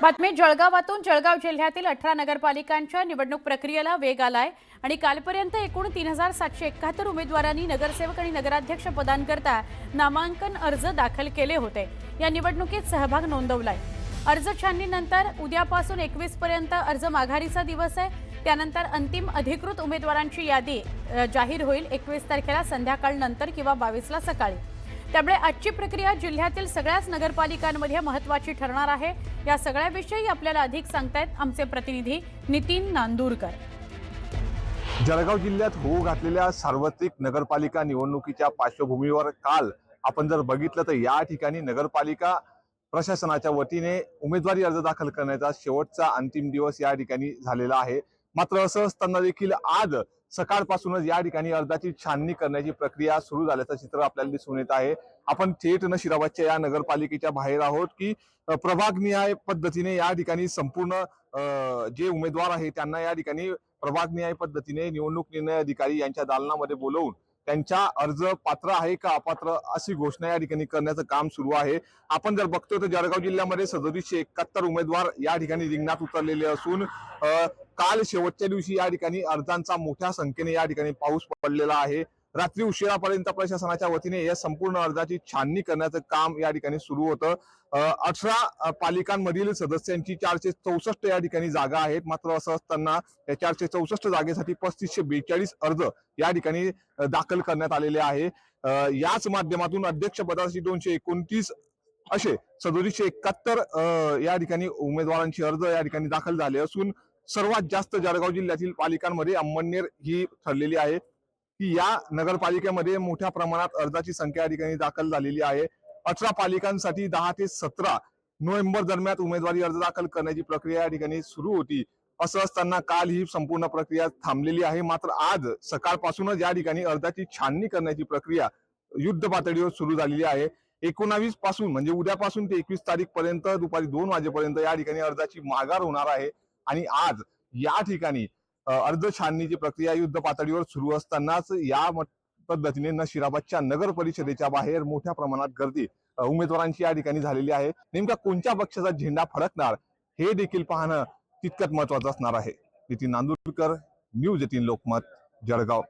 बातमी जळगावातून जळगाव जिल्ह्यातील अठरा नगरपालिकांच्या निवडणूक प्रक्रियेला वेग आलाय आणि कालपर्यंत एकूण तीन हजार सातशे एकाहत्तर उमेदवारांनी नगरसेवक आणि नगराध्यक्ष पदांकरता नामांकन अर्ज दाखल केले होते. या निवडणुकीत सहभाग नोंदवलाय. अर्ज छाननीनंतर उद्यापासून एकवीस पर्यंत अर्ज माघारीचा दिवस आहे. त्यानंतर अंतिम अधिकृत उमेदवारांची यादी जाहीर होईल एकवीस तारखेला संध्याकाळ नंतर किंवा बावीसला सकाळी. त्यामुळे आजची प्रक्रिया जिल्ह्यातील सगळ्याच नगरपालिकांमध्ये महत्वाची ठरणार आहे. या सगळ्याविषयी आपल्याला अधिक सांगतायत आमचे प्रतिनिधी नितीन नांदूरकर. जळगाव जिल्ह्यात होऊ घातलेल्या सार्वत्रिक नगरपालिका निवडणुकीच्या पार्श्वभूमीवर काल आपण जर बघितलं तर या ठिकाणी नगरपालिका प्रशासनाच्या वतीने उमेदवारी अर्ज दाखल करण्याचा शेवटचा अंतिम दिवस या ठिकाणी झालेला आहे. मात्र असं असताना देखील आज सकाळपासूनच या ठिकाणी अर्जाची छाननी करण्याची प्रक्रिया सुरू झाल्याचं चित्र आपल्याला दिसून येत आहे. आपण थेट नशिराबादच्या या नगरपालिकेच्या बाहेर आहोत की प्रभागनिहाय पद्धतीने या ठिकाणी संपूर्ण जे उमेदवार आहे त्यांना या ठिकाणी प्रभागनिहाय पद्धतीने निवडणूक निर्णय अधिकारी यांच्या दालनामध्ये बोलवून त्यांच्या अर्ज पात्र आहे का अपात्र अशी घोषणा या ठिकाणी करण्याचं काम सुरू आहे. आपण जर बघतोय तर जळगाव जिल्ह्यामध्ये सदोतीसशे एकाहत्तर उमेदवार या ठिकाणी रिंगणात उतरलेले असून काल शेवटच्या दिवशी या ठिकाणी अर्जांचा मोठ्या संख्येने या ठिकाणी पाऊस पडलेला आहे. रात्री उशिरापर्यंत प्रशासनाच्या वतीने या संपूर्ण अर्जाची छाननी करण्याचं काम या ठिकाणी सुरू होतं. अठरा पालिकांमधील सदस्यांची चारशे चौसष्ट या ठिकाणी जागा आहेत. मात्र असं असताना या चारशे चौसष्ट जागेसाठी पस्तीसशे बेचाळीस अर्ज या ठिकाणी दाखल करण्यात आलेले आहे. याच माध्यमातून अध्यक्षपदासाठी दोनशे एकोणतीस असे सदोतीसशे एकाहत्तर या ठिकाणी उमेदवारांची अर्ज या ठिकाणी दाखल झाले असून सर्वात जास्त जळगाव जिल्ह्यातील पालिकांमध्ये अंमळनेर ही ठरलेली आहे. की या नगरपालिकेमध्ये मोठ्या प्रमाणात अर्जाची संख्या या ठिकाणी दाखल झालेली आहे. अठरा पालिकांसाठी दहा ते सतरा नोव्हेंबर दरम्यान उमेदवारी अर्ज दाखल करण्याची प्रक्रिया या ठिकाणी सुरू होती. असं असताना काल ही संपूर्ण प्रक्रिया थांबलेली आहे. मात्र आज सकाळपासूनच या ठिकाणी अर्जाची छाननी करण्याची प्रक्रिया युद्ध पातळीवर सुरू झालेली आहे. एकोणावीसपासून म्हणजे उद्यापासून ते एकवीस तारीख पर्यंत दुपारी दोन वाजेपर्यंत या ठिकाणी अर्जाची माघार होणार आहे. आणि आज या ठिकाणी अर्ज छाननीची प्रक्रिया युद्ध पातळीवर सुरू असतानाच या पद्धतीने नशिराबादच्या नगर परिषदेच्या बाहेर मोठ्या प्रमाणात गर्दी उमेदवारांची या ठिकाणी झालेली आहे. नेमका कोणत्या पक्षाचा झेंडा फडकणार हे देखील पाहणं तितकंच महत्वाचं असणार आहे. Nitin Nandurkar news eighteen Lokmat Jalgaon.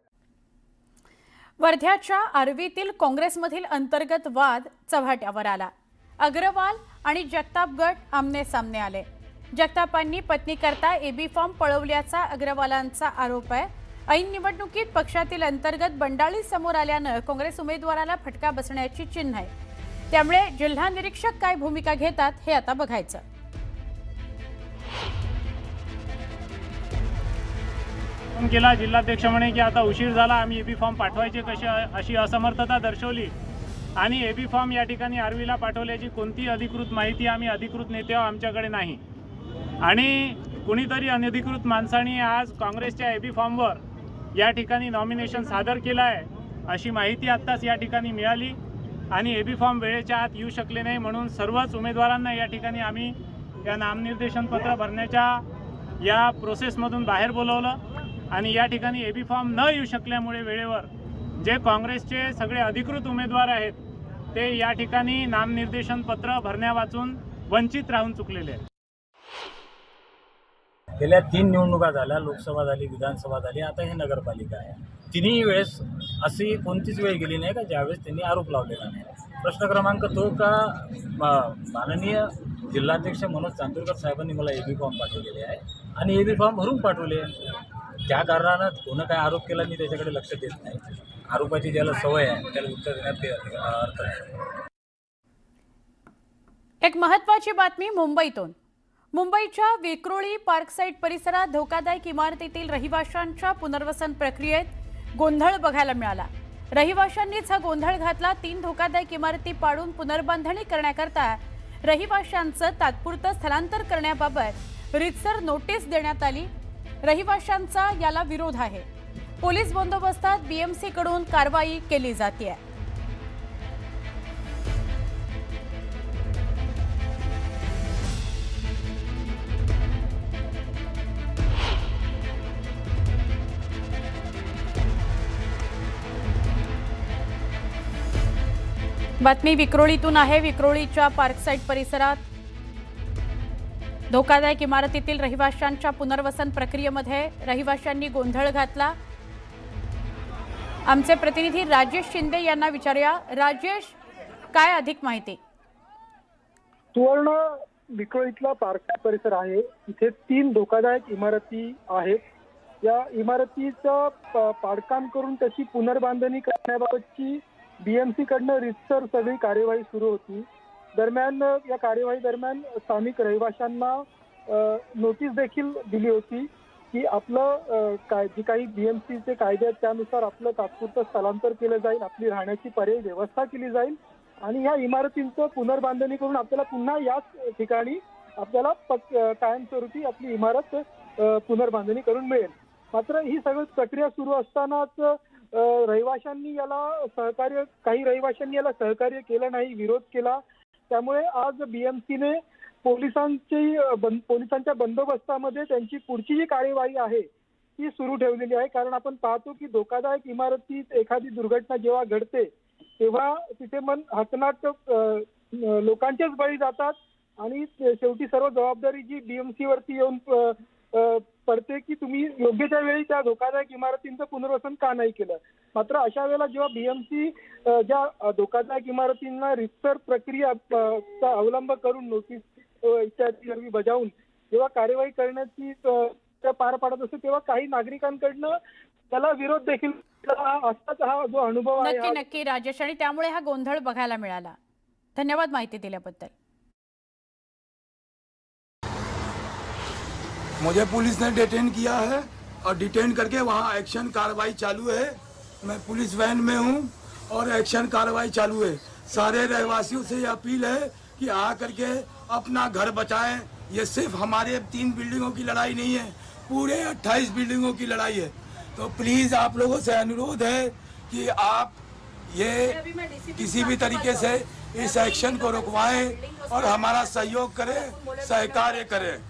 वर्ध्याच्या आर्वीतील काँग्रेसमधील अंतर्गत वाद चव्हाट्यावर आला. अग्रवाल आणि जगताप गट आमने सामने आले. जगतापांनी पत्नीकरता एबी फॉर्म पळवल्याचा अग्रवालांचा आरोप आहे. ऐन निवडणुकीत पक्षातील अंतर्गत बंडाळी समोर आल्यानं काँग्रेस उमेदवाराला फटका बसण्याची चिन्ह आहे. त्यामुळे जिल्हा निरीक्षक काय भूमिका घेतात हे आता बघायचं. फोन केला जिल्हाध्यक्ष म्हणे की आता उशीर झाला आम्ही एबी फॉर्म पाठवायचे कसे अशी असमर्थता दर्शवली. आणि एबी फॉर्म या ठिकाणी आर्वीला पाठवल्याची कोणतीही अधिकृत माहिती आम्ही अधिकृत नेते आमच्याकडे नाही. आणि कुणीतरी अनधिकृत माणसाने आज काँग्रेसच्या एबी फॉर्मवर या ठिकाणी नॉमिनेशन सादर केलं आहे अशी माहिती आत्ताच या ठिकाणी मिळाली. आणि एबी फॉर्म वेळेच्या आत येऊ शकले नाही म्हणून सर्वच उमेदवारांना या ठिकाणी आम्ही या नामनिर्देशन पत्र भरण्याच्या या प्रोसेसमधून बाहेर बोलवलं. आणि या ठिकाणी एबी फॉर्म न येऊ शकल्यामुळे वेळेवर जे काँग्रेसचे सगळे अधिकृत उमेदवार आहेत ते या ठिकाणी नामनिर्देशन पत्र भरण्या वाचून वंचित राहून चुकलेले आहेत. गेल्या तीन निवडणुका झाल्या लोकसभा झाली विधानसभा झाली आता ही नगरपालिका आहे. तिन्ही वेळेस अशी कोणतीच वेळ गेली नाही का ज्यावेळेस त्यांनी आरोप लावलेला नाही. प्रश्न क्रमांक तो का माननीय जिल्हाध्यक्ष मनोज चांदूरकर साहेबांनी मला ए बी फॉर्म पाठवलेले आहे आणि ए बी फॉर्म भरून पाठवले. त्या कारणानं कोणं काय आरोप केला मी त्याच्याकडे लक्ष देत नाही. आरोपाची ज्याला सवय आहे त्याला उत्तर देण्यात अर्थ आहे. एक महत्वाची बातमी मुंबईतून. मुंबईच्या विक्रोळी पार्कसाईड परिसरात धोकादायक इमारतीतील रहिवाशांच्या पुनर्वसन प्रक्रियेत गोंधळ बघायला मिळाला. रहिवाशांनीच हा गोंधळ घातला तीन धोकादायक इमारती पाडून पुनर्बांधणी करण्याकरता रहिवाशांचं तात्पुरतं स्थलांतर करण्याबाबत रितसर नोटीस देण्यात आली. रहिवाशांचा याला विरोध आहे. पोलीस बंदोबस्तात बीएमसीकडून कारवाई केली जाते बातमी विक्रोळीतून आहे. विक्रोळीच्या पार्कसाईड परिसरात धोकादायक इमारतीतील रहिवाशांच्या पुनर्वसन प्रक्रियेमध्ये रहिवाशांनी गोंधळ घातला. आमचे प्रतिनिधी राजेश शिंदे यांना विचारूया. राजेश काय अधिक माहिती? सुवर्ण विक्रोळीतला पार्कसाईड पार्क परिसर आहे. इथे तीन धोकादायक इमारती आहेत. या इमारतीचं पाडकाम करून त्याची पुनर्बांधणी करण्याबाबतची बीएमसी कडनं रितसर सगळी कार्यवाही सुरू होती. दरम्यान या कार्यवाही दरम्यान स्थानिक रहिवाशांना नोटीस देखील दिली होती की आपलं काय जी काही बीएमसीचे कायदे आहेत त्यानुसार आपलं तात्पुरतं स्थलांतर केलं जाईल आपली राहण्याची पर्यायी व्यवस्था केली जाईल आणि या इमारतींचं पुनर्बांधणी करून आपल्याला पुन्हा याच ठिकाणी आपल्याला कायमस्वरूपी आपली इमारत पुनर्बांधणी करून मिळेल. मात्र ही सगळी प्रक्रिया सुरू असतानाच रहिवाशांनी याला सहकार्य काही रहिवाशांनी याला सहकार्य केलं नाही विरोध केला. त्यामुळे आज बीएमसीने पोलिसांची पोलिसांच्या बंदोबस्तामध्ये त्यांची पुढची जी कार्यवाही आहे ती सुरू ठेवलेली आहे. कारण आपण पाहतो की धोकादायक इमारतीत एखादी दुर्घटना जेव्हा घडते तेव्हा तिथे मन हकनाट लोकांच्याच लोकांचेच बळी जातात. आणि शेवटी सर्व जबाबदारी जी बीएमसी वरती येऊन पडते की तुम्ही योग्य त्या वेळी त्या धोकादायक इमारतींचं पुनर्वसन का नाही केलं? मात्र अशा वेळेला जेव्हा बीएमसी ज्या धोकादायक इमारतींना रितसर प्रक्रिया चा अवलंब करून नोटीस इत्यादी बजावून जेव्हा कार्यवाही करण्याची पार पाडत असते तेव्हा काही नागरिकांकडनं त्याला विरोध देखील असताच हा जो अनुभव आहे नक्की नक्की राजेश. आणि त्यामुळे हा गोंधळ बघायला मिळाला. धन्यवाद माहिती दिल्याबद्दल. मुझे पुलिस ने डिटेन किया है और डिटेन करके वहाँ एक्शन कार्रवाई चालू है। मैं पुलिस वैन में हूँ और एक्शन कार्रवाई चालू है। सारे रहवासियों से ये अपील है कि आ करके अपना घर बचाएँ। ये सिर्फ़ हमारे तीन बिल्डिंगों की लड़ाई नहीं है, पूरे 28 बिल्डिंगों की लड़ाई है। तो प्लीज़ आप लोगों से अनुरोध है कि आप ये किसी भी तरीके से इस एक्शन को रुकवाएँ और हमारा सहयोग करें, सहकार्य करें।